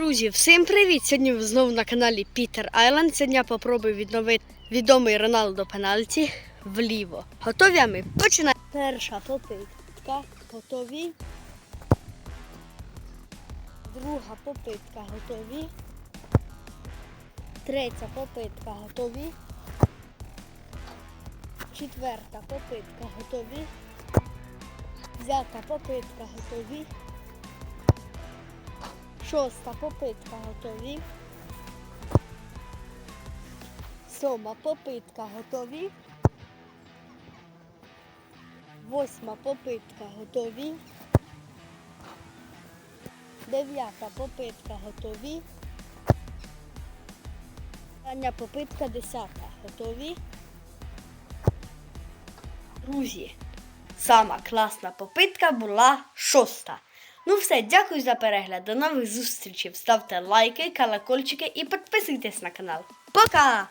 Друзі, всім привіт! Сьогодні ви знову на каналі Пітер Айленд. Сьогодні я попробую відновити відомий Роналдо пенальті вліво. Готові а ми? Починаємо. Перша попитка. Готові. Друга попитка готові. Третя попитка готові. Четверта попитка готові. П'ята попитка готові. Шоста попитка готові. Сьома попитка готові. Восьма попитка готові. Дев'ята попитка готові. Остання попитка десята готові. Друзі, сама класна попитка була шоста. Ну все, дякую за перегляд. До нових зустрічей. Ставте лайки, колокольчики і підписуйтесь на канал. Пока!